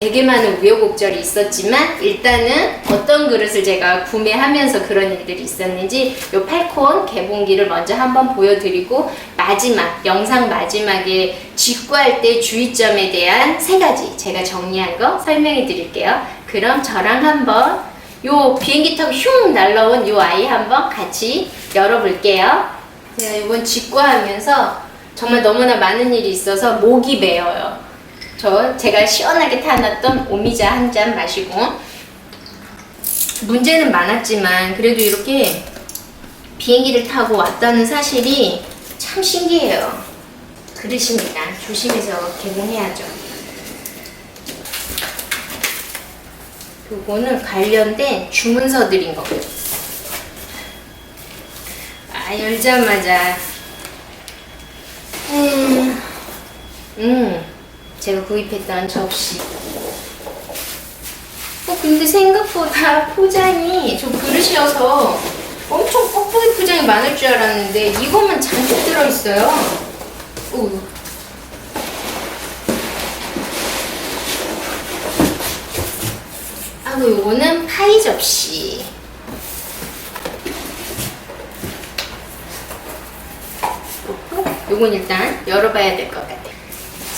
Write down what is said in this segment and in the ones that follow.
되게 많은 우여곡절이 있었지만 일단은 어떤 그릇을 제가 구매하면서 그런 일들이 있었는지 요 팔콘 개봉기를 먼저 한번 보여드리고 마지막 영상 마지막에 직구할 때 주의점에 대한 세 가지 제가 정리한 거 설명해 드릴게요. 그럼 저랑 한번 요 비행기 타고 흉 날라온 요 아이 한번 같이 열어볼게요. 제가 이번 직구하면서 정말 너무나 많은 일이 있어서 목이 메어요. 저 제가 시원하게 타놨던 오미자 한 잔 마시고 문제는 많았지만 그래도 이렇게 비행기를 타고 왔다는 사실이 참 신기해요. 그릇입니다. 조심해서 개봉해야죠. 요거는 관련된 주문서 드린 거고요. 아 열자마자 음, 음 제가 구입했던 접시. 어 근데 생각보다 포장이 저 그릇이어서 엄청 뻑뻑이 포장이 많을 줄 알았는데 이것만 잔뜩 들어있어요. 오. 하고 요거는 파이 접시. 요거, 요건 일단 열어봐야 될 것 같아요.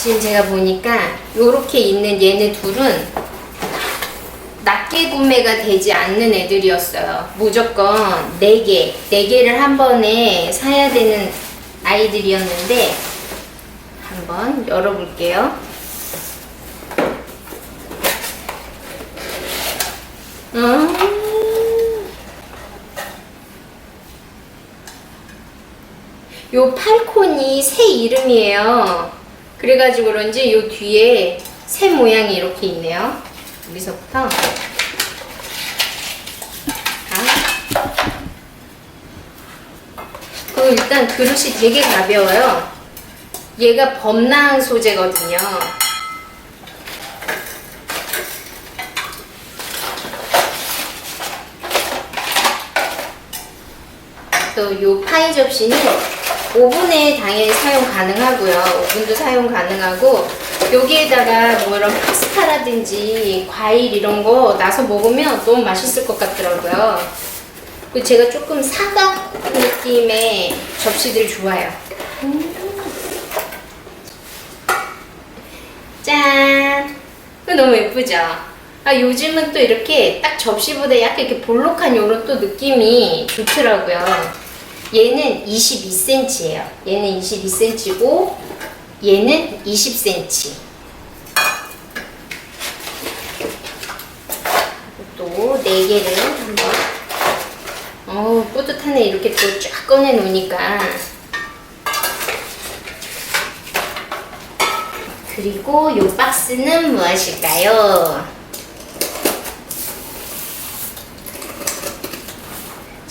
지금 제가 보니까 요렇게 있는 얘네 둘은 낮게 구매가 되지 않는 애들이었어요. 무조건 4개, 4개를 한 번에 사야 되는 아이들이었는데 한번 열어볼게요. 음. 요 팔콘이 새 이름이에요. 그래가지고 그런지 요 뒤에 새 모양이 이렇게 있네요. 여기서부터. 아. 그리고 일단 그릇이 되게 가벼워요. 얘가 범랑 소재거든요. 또요 파이 접시는 오븐에 당연히 사용 가능하고요. 오븐도 사용 가능하고 여기에다가 뭐 이런 파스타라든지 과일 이런 거 나서 먹으면 너무 맛있을 것 같더라고요. 그리고 제가 조금 사각 느낌의 접시들 좋아요. 음. 짠! 너무 예쁘죠? 아, 요즘은 또 이렇게 딱 접시보다 약간 이렇게 볼록한 요런 또 느낌이 좋더라고요. 얘는 22cm예요. 얘는 22cm고 얘는 20cm. 또 4개를 한번 어우 뿌듯하네 이렇게 또 쫙 꺼내 놓으니까 그리고 요 박스는 무엇일까요?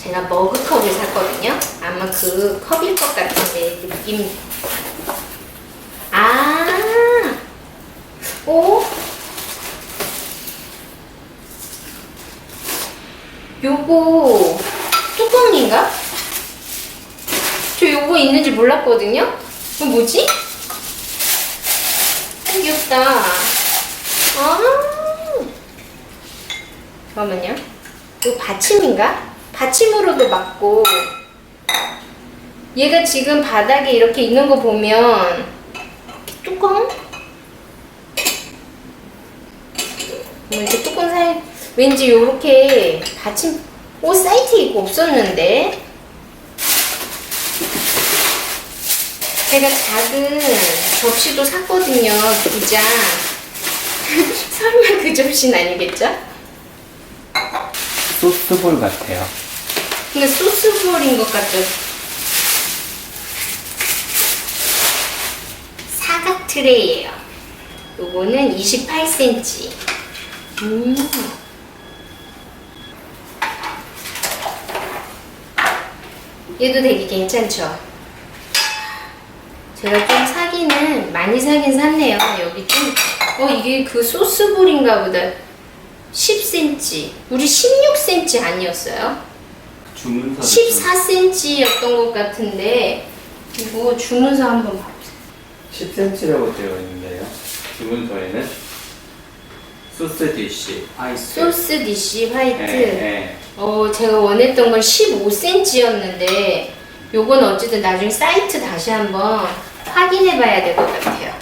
제가 머그컵을 샀거든요. 아마 그 컵일 것 같은데 느낌. 아, 오, 요거 뚜껑인가? 저 요거 있는지 몰랐거든요. 이거 뭐지? 아, 귀엽다. 아, 잠깐만요. 이거 받침인가? 받침으로도 맞고 얘가 지금 바닥에 이렇게 있는 거 보면 뚜껑? 뭐 이렇게 뚜껑 사이 왠지 요렇게 받침 오 사이트에 있고 없었는데 제가 작은 접시도 샀거든요 두 장 설마 그 접시는 아니겠죠? 소스볼 같아요. 근데 소스볼인 것 같죠? 사각 트레이예요. 요거는 28cm. 음. 얘도 되게 괜찮죠? 제가 좀 사기는 많이 사긴 샀네요. 여기 좀, 어, 이게 그 소스볼인가 보다. 10cm. 우리 16cm 아니었어요? 주문서 14cm였던 것 같은데 이거 주문서 한번 봐보세요. 10cm라고 되어 있는데요. 주문서에는 소스 디시 아이스. 소스 디시 화이트. 네, 네. 어, 제가 원했던 건 15cm였는데 요건 어쨌든 나중에 사이트 다시 한번 확인해 봐야 될 것 같아요.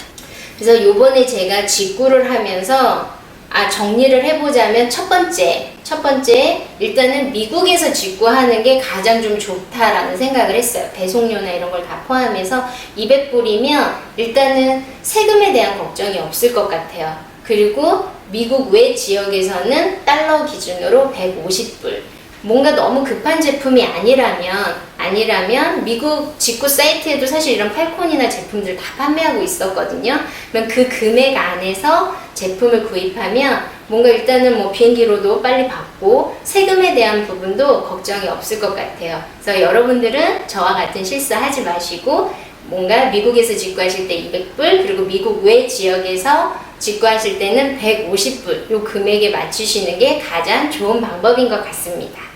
그래서 요번에 제가 직구를 하면서 아, 정리를 해보자면 첫 번째, 첫 번째, 일단은 미국에서 직구하는 게 가장 좀 좋다라는 생각을 했어요. 배송료나 이런 걸 다 포함해서 200불이면 일단은 세금에 대한 걱정이 없을 것 같아요. 그리고 미국 외 지역에서는 달러 기준으로 150불. 뭔가 너무 급한 제품이 아니라면 아니라면 미국 직구 사이트에도 사실 이런 팔콘이나 제품들 다 판매하고 있었거든요. 그러면 그 금액 안에서 제품을 구입하면 뭔가 일단은 뭐 비행기로도 빨리 받고 세금에 대한 부분도 걱정이 없을 것 같아요. 그래서 여러분들은 저와 같은 실수 하지 마시고 뭔가 미국에서 직구하실 때 200불 그리고 미국 외 지역에서 직구하실 때는 150불 요 금액에 맞추시는 게 가장 좋은 방법인 것 같습니다.